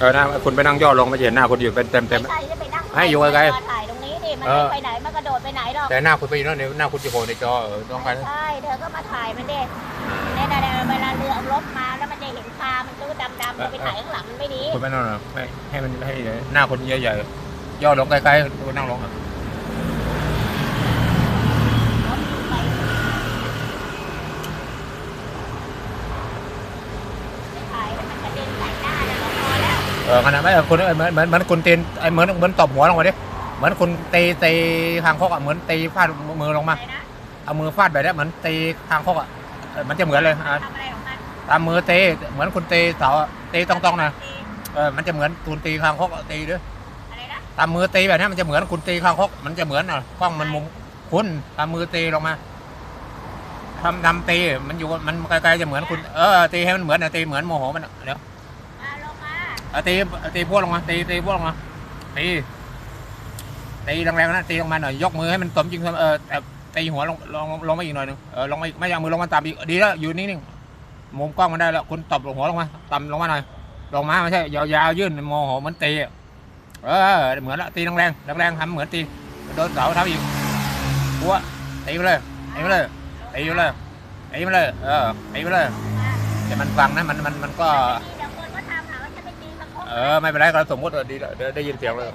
เออนะคุณไปนั่งย่อลงไม่เห็นหน้าคุณอยู่เป็นเต็มเต็ม ไม่ใช่จะไปนั่งให้อยู่ไกลๆมาถ่ายตรงนี้ดิมันเอไม่อไปไหนมันกระโดดไปไหนหรอกแต่หน้าคุณไปอยู่นั่นเนี่ยหน้าคุณจะโผล่ในจอเออต้องการใช่เธอก็มาถ่ายมันดิเนี่ยนะเนี่ยเวลาเรือเอารถมาแล้วมันจะเห็นคามันตู้ดำๆจะไปถ่ายข้างหลังมันไม่ดีคุณไม่นั่งหรอกให้ให้มันให้หน้าคนใหญ่ๆย่อลงใกล้ๆคุณนั่งลงอะ ไปไปถ่ายแล้วมันกระเด็นใส่หน้าแล้วก็พอแล้ว เออ ขนาดไม่เออคุณเหมือนเหมือนเหมือนคุณตีนไอ้เหมือนเหมือนตบหัวลงมาดิเหมือนคุณตีตีคางคกอะเหมือนตีฟาดมือลงมาอะไรนะเอามือฟาดแบบนี้เหมือนตีคางคกอะเออมันจะเหมือนเลยอะทำอะไรของมันตามมือตีเหมือนคุณตีเสาอะตีตรงๆนะเออมันจะเหมือนคุณตีคางคกอะตีด้วยอะไรนะตามมือตีแบบนี้มันจะเหมือนคุณตีคางคกมันจะเหมือนอะกล้องมันมุมคุณตามมือตีลงมาทำทำตีมันอยู่มันไกลๆจะเหมือนคุณเออตีให้มันเหมือนอะตีเหมือนโมโหมันอะเดี๋ยวมาลง เอาตีตีพวกลงมาตีตีพวกลงมาตีตีแรงๆนะตีลงมาหน่อยยกมือให้มันสมจริงเออแต่ตีหัวลงลงลงมาอีกหน่อยหนึงเออลงมาอีกไม่เอามือลงมาต่ำอีกดีแล้วอยู่นิ่งๆมุมกล้องมันได้แล้วคุณตบหัวลงมาต่ำลงมาหน่อยลงมาไม่ใช่ยาวๆยื่นโมโหเหมันตีเออเหมือนละตีแรงๆแรงๆทำเหมือนตีโดนเสาทำอีกหัวตีไปเลยตีไปเลยตีไปเลยตีไปเลยเออตีไปเลยแต่มันฟังนะมันมันมันก็ เออ ไม่เป็นไรเราสมมติเออดีแล้วได้ยินเสียงเลย